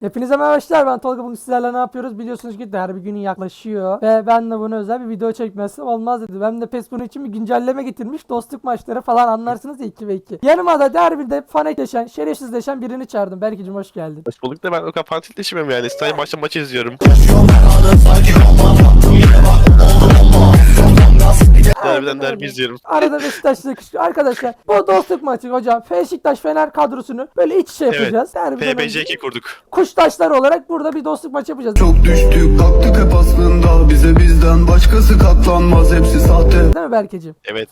Hepinize merhaba arkadaşlar ben Tolga bugün sizlerle ne yapıyoruz biliyorsunuz ki derbi günü yaklaşıyor ve ben de bunu özel bir video çekmezsem olmaz dedi. Ben de PES bunun için bir güncelleme getirmiş dostluk maçları falan anlarsınız ya 2 ve 2. Yanıma da derbide fanekleşen şerefsizleşen birini çağırdım. Berkicim hoş geldin. Hoş bulduk da ben o kapantil değişmem yani. Sadece maçta maç izliyorum. Derbiden derbi izliyorum. Arada Beşiktaş'la kışkırtıyor. Arkadaşlar bu dostluk maçı hocam Beşiktaş Fener kadrosunu böyle iç içe Evet. yapacağız. Derbiden önce PBC kurduk. Kuştaşlar olarak burada bir dostluk maçı yapacağız. Çok düştük kalktık hep aslında Bize bizden başkası katlanmaz hepsi sahte Değil mi Berkeciğim? Evet.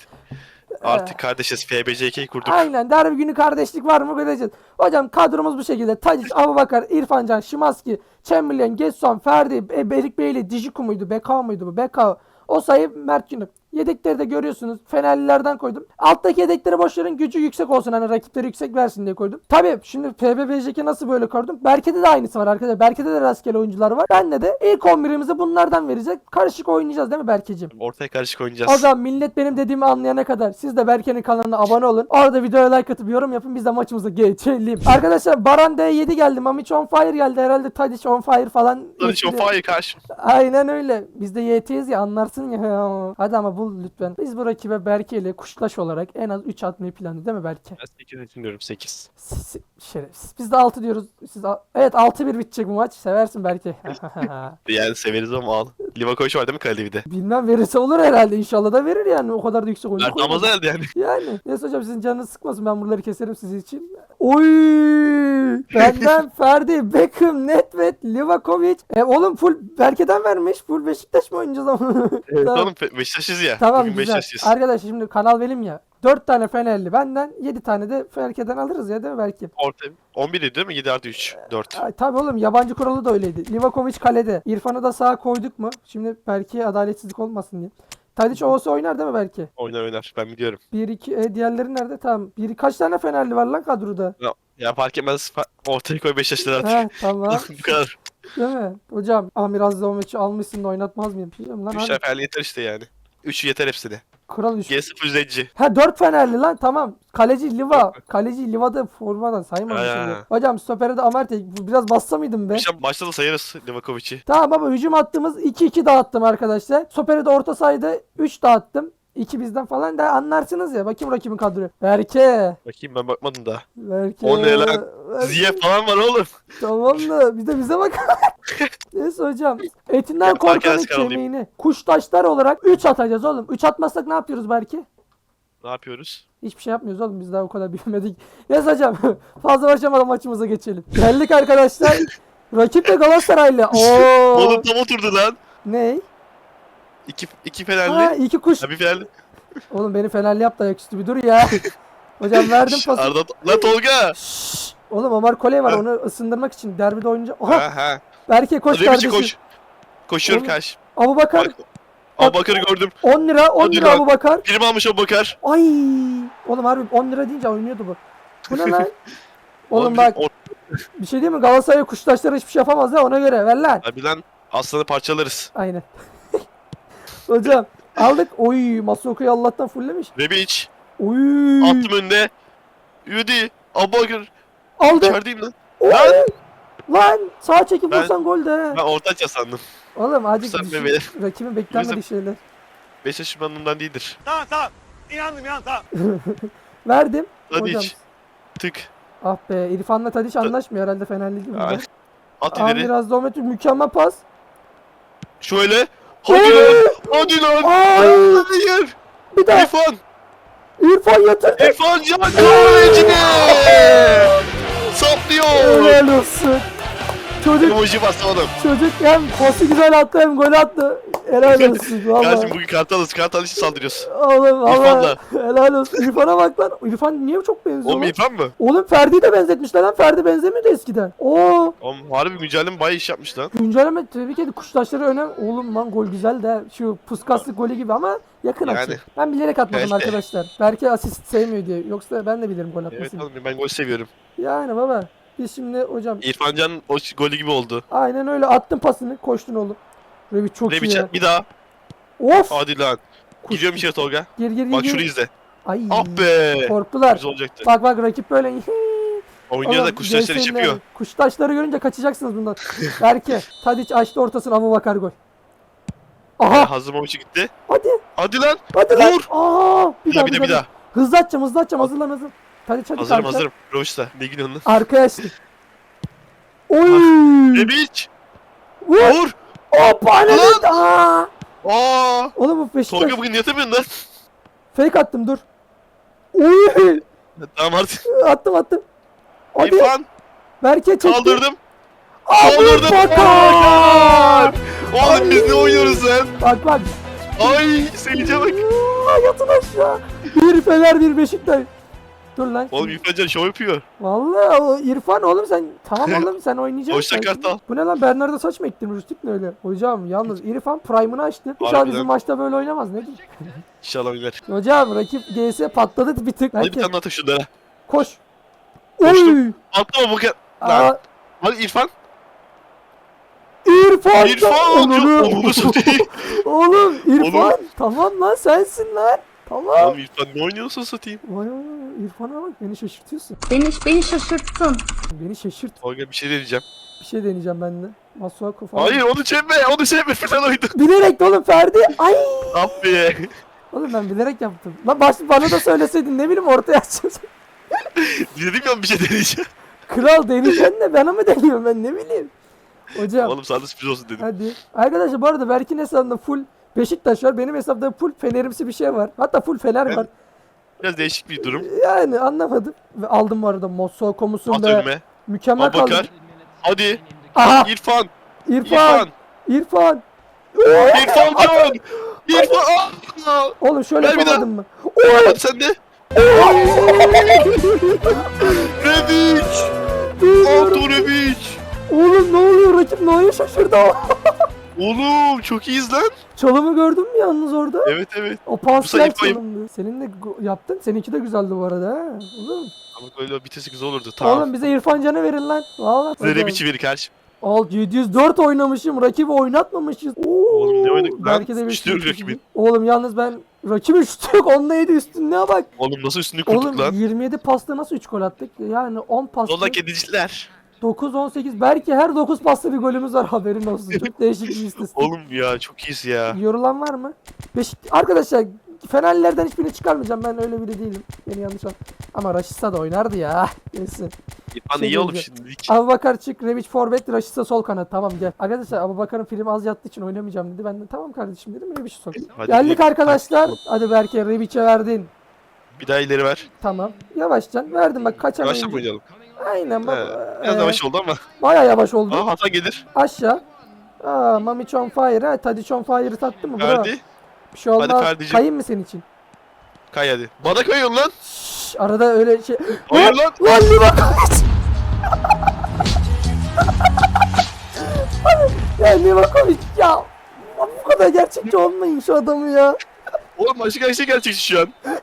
Artık kardeşiz PBC kurduk. Aynen derbi günü kardeşlik var mı göreceğiz. Hocam kadromuz bu şekilde. Tadic, Abubakar, İrfancan, Şimanski, Chamberlain, Gesson, Ferdi, e, Berik Beyli, Dijiku muydu? Beka mıydı bu? Beka. O sayı Mert Günük. Yedekleri de görüyorsunuz. Fenerlilerden koydum. Alttaki yedekleri boşların gücü yüksek olsun. Hani rakipleri yüksek versin diye koydum. Tabii şimdi PBBJK nasıl böyle koydum? Berke'de de aynısı var arkadaşlar. Berke'de de rastgele oyuncular var. Bende de ilk 11'imizi bunlardan verecek. Karışık oynayacağız değil mi Berke'cim? Ortaya karışık O oynayacağız. zaman millet benim dediğimi anlayana kadar siz de Berke'nin kanalına abone olun. Orada videoya like atıp yorum yapın. Biz de maçımıza geçelim. Arkadaşlar Baran D7 geldi. Mamiç on fire geldi. Herhalde Tadic on fire falan. Şu etkili. fire karşı. Aynen öyle. Biz de YT'yiz ya anlarsın ya. Hadi ama bul lütfen. Biz bu rakibe Berke ile kuşlaş olarak en az 3 atmayı planlıyoruz değil mi Berke? Ben 8 için diyorum 8. Siz- Şerefsiz. Biz de 6 diyoruz. Siz al- Evet 6-1 bitecek bu maç. Seversin Berke. Yani severiz ama al. Livakovic var değil mi kalede bir de? Bilmem verirse olur herhalde. İnşallah da verir yani. O kadar da yüksek oyuncu Mert. Ramazan yani. Yani. Neyse hocam sizin canınız sıkmasın. Ben buraları keserim sizin için. Oy! Benden Ferdi, Beckham, Nedved, Livakovic. E oğlum full Berke'den vermiş. Full Beşiktaş mı oynayacağız ama? Evet. tamam. Oğlum Be- Beşiktaş'ız ya. Tamam Bugün güzel. Beşiktaş'ız. Arkadaşlar şimdi kanal benim ya. 4 tane Fenerli benden 7 tane de Berke'den alırız ya değil mi belki? Orta 11 idi değil mi? 7 artı 3. 4. Ay, tabii oğlum yabancı kuralı da öyleydi. Livakovic kalede. İrfan'ı da sağa koyduk mu? Şimdi belki adaletsizlik olmasın diye. Tadic Oğuz'u oynar değil mi belki? Oynar oynar. Ben biliyorum. 1 2 e, diğerleri nerede? Tamam. Bir kaç tane Fenerli var lan kadroda? Ya, ya fark etmez. Fa- Ortaya koy Beşiktaş'tan artık. He tamam. Bu kadar. Değil mi? Hocam Amir Azizovic'i almışsın da oynatmaz mıyım? Diyeceğim lan 3 hadi. seferli yeter işte yani. 3 yeter hepsine. Kural 3. G0 Zenci. Ha 4 Fenerli lan tamam. Kaleci Liva. Kaleci Liva'da formadan saymadım Ha. şimdi. Hocam stopere de Amartey. Biraz bassa mıydım be? İşte maçta da sayarız Livakovic'i. Tamam baba hücum attığımız 2-2 dağıttım arkadaşlar. Stopere de orta sayıda 3 dağıttım. 2 bizden falan da anlarsınız ya. Bakayım rakibin kadroyu. Berke. Bakayım ben bakmadım daha. Berke. O ne lan? Berke. Ziye falan var oğlum. Tamam da bir de bize bak. Neyse hocam. Etinden korkanın kanalıyım. kemiğini. Kuştaşlar olarak 3 atacağız oğlum. 3 atmazsak ne yapıyoruz belki? Ne yapıyoruz? Hiçbir şey yapmıyoruz oğlum. Biz daha o kadar büyümedik. Neyse hocam. Fazla başlamadan maçımıza geçelim. Geldik arkadaşlar. Rakip de Galatasaraylı. Oo. Oğlum tam oturdu lan. Ne? İki, iki Ha Fenerli. iki kuş. Ha bir Fenerli. Oğlum beni Fenerli yap da ayaküstü bir dur ya. hocam verdim pası. Arda, lan Tolga. Şşş. Oğlum Omar Koley var Ha. onu ısındırmak için derbide oynayacak. Aha Ha ha. Berke koş Hadi kardeşim. koş. Koşuyorum Oğlum, karşı. Abu Bakar Bak. Abubakar'ı gördüm. 10 lira 10 Hadi lira. Abu Bakar. Birim almış Abubakar. Ay. Oğlum harbi 10 lira deyince oynuyordu bu. Bu ne lan? Oğlum bak bir şey değil mi? Galatasaray kuştaşları hiçbir şey yapamaz ya ona göre ver lan. Abi lan aslanı parçalarız. Aynen. Hocam aldık. Oy Masuoku'yu Allah'tan fulllemiş. Rebic. Oy. Attım önüne. Yudi. Abubakar. Aldı. İçerideyim lan. Oy. Lan. Lan sağa çekip Ben- vursan gol de. Ben orta aç sandım. Oğlum acil Sen düşün- rakibin beklenmediği şeyler. Beşiktaş banımdan değildir. Tamam tamam. İnandım inandım tamam. Verdim. Hadi Hocam. Tık. Ah be İrfan'la Tadiç anlaşmıyor herhalde Fenerli değil mi? Ay, At ileri. biraz dometre mükemmel pas. Şöyle. Hadi lan. Hadi lan. Ay. Hayır. Bir daha İrfan. İrfan yatırdı. İrfan Can Kahveci'ne. Saplıyor. Helal olsun. Çocuk Emoji basamadım. çocuk hem pası güzel attı hem gol attı. Helal olsun Kardeşim valla. bugün kartalız. Kartal için saldırıyoruz. Oğlum valla. İrfan'la. Helal olsun. İrfan'a bak lan. İrfan niye çok benziyor Oğlum lan? İrfan mı? Oğlum Ferdi'yi de benzetmişler lan. Ferdi benzemiyordu eskiden. Oo. Oğlum harbi güncelleme bayağı iş yapmış lan. Güncelleme tebrik ederim. Kuştaşları önem. Oğlum lan gol güzel de şu puskaslık golü gibi ama yakın Yani. açı. Ben bilerek atmadım Evet. arkadaşlar. Belki asist sevmiyor diye. Yoksa ben de bilirim gol Evet atmasını. oğlum ben gol seviyorum. Yani baba. Biz şimdi hocam İrfan Can o golü gibi oldu. aynen öyle attın pasını koştun oğlum. Rebic çok iyi ya. Rebic bir daha. Of. Hadi lan. Kuş- Gidiyorum içeri Tolga. Gir gir gir. Bak gir. şunu izle. Ay. Ah be. Korktular. Güzel olacaktı. Bak bak rakip böyle. Oynuyor da Oğlum, kuştaşlar iş yapıyor. yani. Kuştaşları görünce kaçacaksınız bundan. Berke. Tadiç açtı ortasını Abu Bakar gol. Aha. Hazır maçı gitti. Hadi. Hadi lan. Hadi lan. Vur. Aa. Bir daha bir daha bir daha. Hızlı atacağım hızlı atacağım hazırlan hazır. Hadi Hazırım kanka. hazırım. Roşta. Ne gülüyorsun lan? Arkaya açtı. Oy. Rebic. Vur. Vur. Hoppa ne Lan. Aa. Aa. Oğlum bu Beşiktaş. Tolga bugün yatamıyorsun lan. Fake attım dur. Oy. Tamam artık. Attım attım. Hadi. İrfan. Berke çekti. Kaldırdım. Abu Kaldırdım. Bakar. Oğlum biz ne oynuyoruz lan? Bak bak. Ay Sevinç'e bak. Aa, yatın aşağı. Bir Fener bir Beşiktaş. Dur lan. Oğlum İrfan Can şov yapıyor. Vallahi o İrfan oğlum sen tamam oğlum sen oynayacaksın. Hoşça Sen- kart al. Bu ne lan Bernardo saç mı ektin Rüstik ne öyle? Hocam yalnız İrfan prime'ını açtı. İnşallah Harbiden. bizim maçta böyle oynamaz ne diyeyim. İnşallah oynar. Hocam rakip GS patladı bir tık. Hadi bir Belki tane atın şunlara. koş. Koştum. Oy! Atlama bu kadar. Aa, Lan. Hadi İrfan. İrfan! İrfan! Satayım. Oğlum İrfan Oğlum. tamam lan sensin lan. Tamam. Oğlum İrfan ne oynuyorsun satayım? Vay vay vay İrfan'a bak beni şaşırtıyorsun. Beni, beni şaşırttın. Beni şaşırt. Tolga bir şey deneyeceğim. Bir şey deneyeceğim ben de. Masuako falan. Hayır onu çekme. Onu çekme falan oydu. Bilerek de oğlum Ferdi. Ay. Abi. Oğlum ben bilerek yaptım. Lan baş, bana da söyleseydin ne bileyim ortaya açacağım. Dedim ya bir şey deneyeceğim. Kral deneyeceksin de bana mı deniyorum ben ne bileyim. Hocam Oğlum sana sürpriz olsun dedim. hadi. Arkadaşlar bu arada Berk'in hesabında full Beşiktaş var. Benim hesapta full Fener'imsi bir şey var. Hatta full Fener Ben- var. Biraz değişik bir durum. Yani anlamadım. Ve aldım bu arada Mosso At komusunda. önüme. Mükemmel. Abakar. Hadi. Aha İrfan. İrfan. İrfan. İrfan. İrfan Can. İrfan. Oğlum şöyle Ver yapamadın mı? Oy! Sen de. Rebic. Alto Rebic. Oğlum ne oluyor rakip neye şaşırdı? Oğlum çok iyiyiz lan. Çalımı gördün mü yalnız orada? Evet evet. O sayı payım. çalımdı. Senin de yaptın. Seninki de güzeldi bu arada ha. Oğlum. Ama böyle bitesi güzel olurdu. Tamam. Oğlum bize İrfan Can'ı verin lan. Valla. Size Rebic'i verir karşı. Al 704 oynamışım. Rakibi oynatmamışız. Oo, Oğlum ne oynadık lan? De bir yok şey- rakibin. Oğlum yalnız ben rakibin şutu yok. Onunla yedi üstünlüğe bak. Oğlum nasıl üstünü kurduk Oğlum lan? 27 pasta nasıl 3 gol attık? Yani 10 pasta. Yolla kediciler. 9 18 belki her 9 pasta bir golümüz var haberin olsun. Çok değişik bir istatistik. Oğlum ya çok iyiyiz ya. Yorulan var mı? Beşik... Arkadaşlar Fenerlilerden hiçbirini çıkarmayacağım. Ben öyle biri değilim. Beni yanlış an. Ama Raşitsa da oynardı ya. Neyse. İrfan Şey iyi oğlum diyeceğim. şimdilik. Abu Bakar çık, Rebic forvet, Raşitsa sol kanat. Tamam gel. Arkadaşlar Abu Bakar'ın film az yattığı için oynamayacağım dedi. Ben de tamam kardeşim dedim Rebic'i sok. Hadi Geldik arkadaşlar. Hadi Berke Rebic'e verdin. Bir daha ileri ver. Tamam. Yavaşcan verdim bak kaçan mı oyuncu. oynayalım? Aynen. He, Biraz Ee, yavaş oldu ama. Baya yavaş oldu. Aa hata gelir. Aşağı. Aa, Mamiç on fire. Tadiç on fire'ı tattı mı? Ferdi. Bir şey olmaz. Ferdi'cim. Kayayım mı senin için? Kay hadi. Bana kayıyorsun lan. Şşş, arada öyle şey. Hayır lan. Lan Livakovic! ya Livakovic ya. Bu kadar gerçekçi olmayın şu adamı ya. Oğlum başka her şey gerçekçi şu an.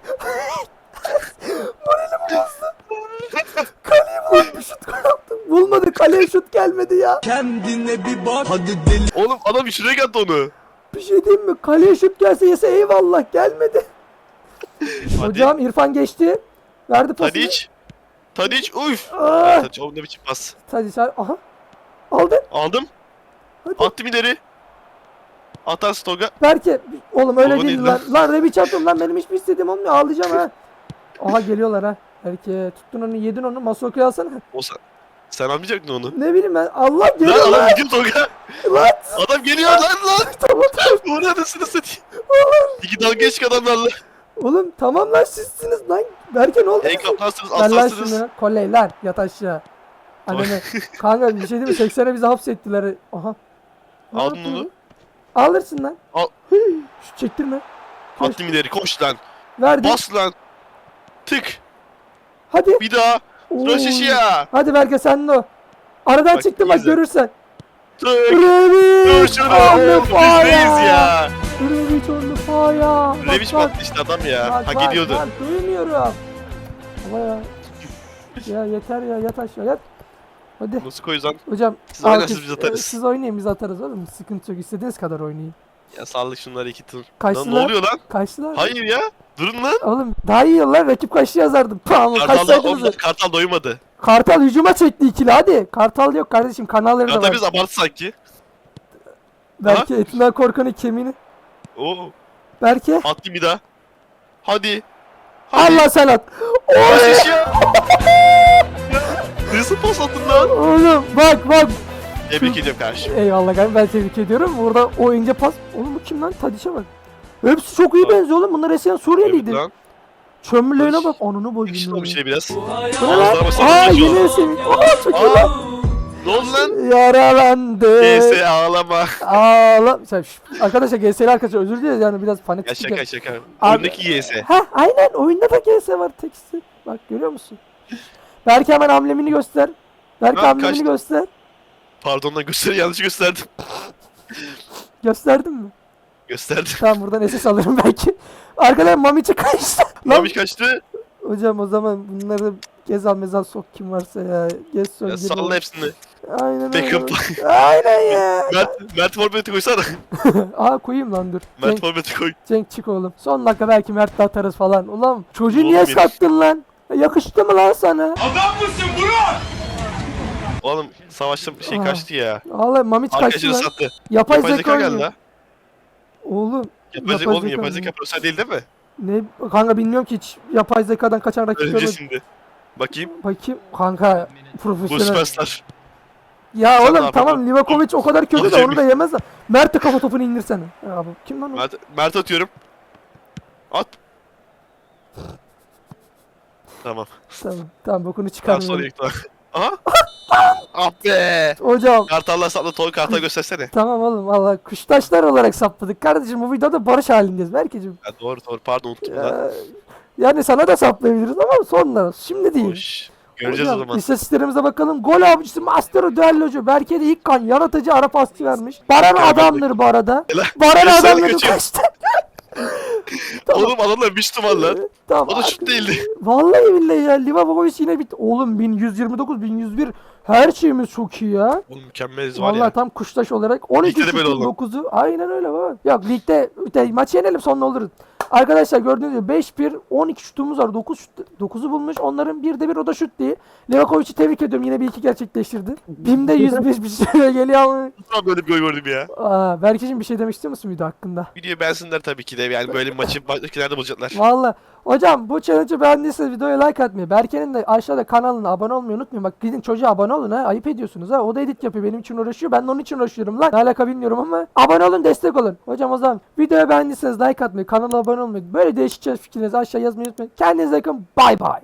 Kaleye bulan bir şut gol attım. Bulmadı kaleye şut gelmedi ya. Kendine bir bak Hadi deli Oğlum adam şuraya attı onu. Bir şey diyeyim mi? Kaleye şut gelse yese eyvallah gelmedi. Hadi. Hocam İrfan geçti. Verdi pasını. Tadiç. Tadiç. Uf. Ah, Tadiç oğlum ne biçim pas. Tadiç. Aha. Aldın. Aldım. Hadi. Attım ileri. Atar Stoga. Berke. Oğlum öyle değil lan. Lan Rebic attım lan benim hiçbir istediğim olmuyor. Ağlayacağım ha. Aha geliyorlar ha. Berke tuttun onu yedin onu. Masuaku'yu alsana. O sen. Sen almayacaktın onu. Ne bileyim ben. Allah Lan geliyor adam lan. gidiyor Tolga. Lan. Adam geliyor lan lan. Tamam tamam. Bu anasını satayım. İki dalga geçik adamlarla. Oğlum tamam lan sizsiniz lan. Berke ne oldu? En kaplansınız Ver lan aslansınız. şunu. Koley lan yat aşağı. Annene. Kanka bir şey değil mi? 80'e bizi hapsettiler. Aha. Ne Aldın onu. lan? Alırsın lan. Al. Şu çektirme. Attım ileri koş lan. Verdim. Bas lan. Tık. Hadi. Bir daha. Oo. Raşişya. Hadi Berke sen de o. Aradan Bak, çıktı bak izle. görürsen. Tık. Rebic Dur şunu. on the Oğlum fire. ya? Rebic on the fire. Bak, battı işte adam ya. bak, Ha bak, gidiyordu. Bak duymuyorum. Ama ya. Ya yeter ya yat aşağı yat. Hadi. Nasıl lan? Hocam Siz oynarsınız biz atarız. e, Siz oynayın biz atarız oğlum. Sıkıntı yok. İstediğiniz kadar oynayın. Ya sallık şunları iki tur. Lan Kaçtılar. ne oluyor lan? Kaçtılar. Hayır ya. Durun lan. Oğlum daha iyi yıllar rakip kaçtı yazardım. Pam kaçsaydınız. da, Kartal doymadı. Kartal hücuma çekti ikili hadi. Kartal yok kardeşim kanalları da Kartal var. biz abartı sanki. Belki etinden korkanın kemiğini. Oo. Belki. Atlayayım bir daha. Hadi. Hadi. Allah sen at. Oy! ya. Nasıl pas attın lan? Oğlum bak bak. Tebrik ediyorum kardeşim. Eyvallah kanka ben tebrik ediyorum. Burada o ince pas. Oğlum bu kim lan? Tadiş'e bak. Hepsi çok iyi benziyor oğlum. Bunlar eskiden Suriyeliydi. Evet lan. Çömürlüğüne bak. Onunu Yakıştı boyunca. bir şey biraz. Bu ne lan? Aa yeni şu Esemin. Aa çok iyi an. lan. Ne oldu lan? Yaralandı. GS ağlama. Ağla. Arkadaşlar GS'li arkadaşlar özür dileriz yani biraz Ya fanatik. şaka şaka. Abi- Öndeki GS. Ha aynen oyunda da GS var teksti. Bak görüyor musun? Belki hemen amblemini göster. Ha, amblemini göster. Pardon lan gösteri yanlış gösterdim. Gösterdin mi? Gösterdim. Tamam buradan SS alırım belki. Arkadan Mamiç'i kaçtı. Lan Mamiş kaçtı. hocam o zaman bunları gezal mezal sok kim varsa ya. Gez son Ya geri salla hepsini. Aynen öyle. Beckham. Aynen ya. Mert, Mert Forvet'i koysana. Aa koyayım lan dur. Mert Cenk, Forvet'i koy. Cenk çık oğlum. Son dakika belki Mert'le atarız falan. Ulan çocuğu Oğlum niye herif. sattın lan? Yakıştı mı lan sana? Adam mısın? Oğlum savaşta bir şey Aha. kaçtı ya. Allah Mamiç kaçtı Arkadaşını lan. sattı. Yapay, Yapay zeka geldi oynuyor. la. Oğlum Yapay zeka, Yapay oğlum zeka yapay zeka profesyonel değil değil mi? ne kanka bilmiyorum ki hiç yapay zekadan kaçan rakip görmedim. Öncesinde. Bakayım. Bakayım kanka Bu profesyonel. süperstar. Ya Sen ne oğlum tamam? Livakovic o kadar kötü de Olacak onu da yemez de. Mert de kafa topunu indirsene. Ya bu kim lan o? Mert, Mert atıyorum. At. Tamam. Tamam tamam bokunu Daha sonra. Aha. ah be. Hocam Kartal'la saplı Tol Kartal göstersene. tamam oğlum valla kuştaşlar olarak sapladık. Kardeşim bu videoda barış halindeyiz Berkeciğim. Ha, doğru doğru pardon unuttum lan. Ya, yani sana da saplayabiliriz ama sonra şimdi değil. Hoş. Göreceğiz Hocam, o zaman. İstatistiklerimize bakalım. Gol avcısı Master Duellocu. Berke de ilk kan yaratıcı ara pastı vermiş. Baran adamdır bu arada. Baran kaçıyor. kaçtı. Tamam. Oğlum adamla bir şut var lan. tamam. O da şut değildi. Vallahi billahi ya. Livakovic yine bit. Oğlum 1129 1101 her şeyimiz çok iyi ya. Oğlum mükemmeliz var Vallahi ya. tam kuştaş olarak 12 Ligde de böyle şutun oğlum. 9'u aynen öyle baba. Yok ligde de, maçı yenelim sonra oluruz. Arkadaşlar gördüğünüz gibi 5-1 12 şutumuz var. 9 şut, 9'u bulmuş. Onların bir de bir o da şut değil. Levakovic'i tebrik ediyorum. Yine bir iki gerçekleştirdi. Bim'de 105 bir şey geliyor ama. Tam böyle bir gol gördüm ya. Aa, Berkeciğim bir şey demek istiyor musun video hakkında? Video beğensinler tabii ki de yani böyle bir maçı baştakilerde bulacaklar. Valla. Hocam bu challenge'ı beğendiyseniz videoya like atmayı. Berke'nin de aşağıda kanalına abone olmayı unutmayın. Bak gidin çocuğa abone olun ha. Ayıp ediyorsunuz ha. O da edit yapıyor. Benim için uğraşıyor. Ben de onun için uğraşıyorum lan. Ne alaka bilmiyorum ama. Abone olun destek olun. Hocam o zaman videoya beğendiyseniz like atmayı. Kanala abone olmayı. Böyle değişik fikirlerinizi aşağı yazmayı unutmayın. Kendinize bakın. Bay bay.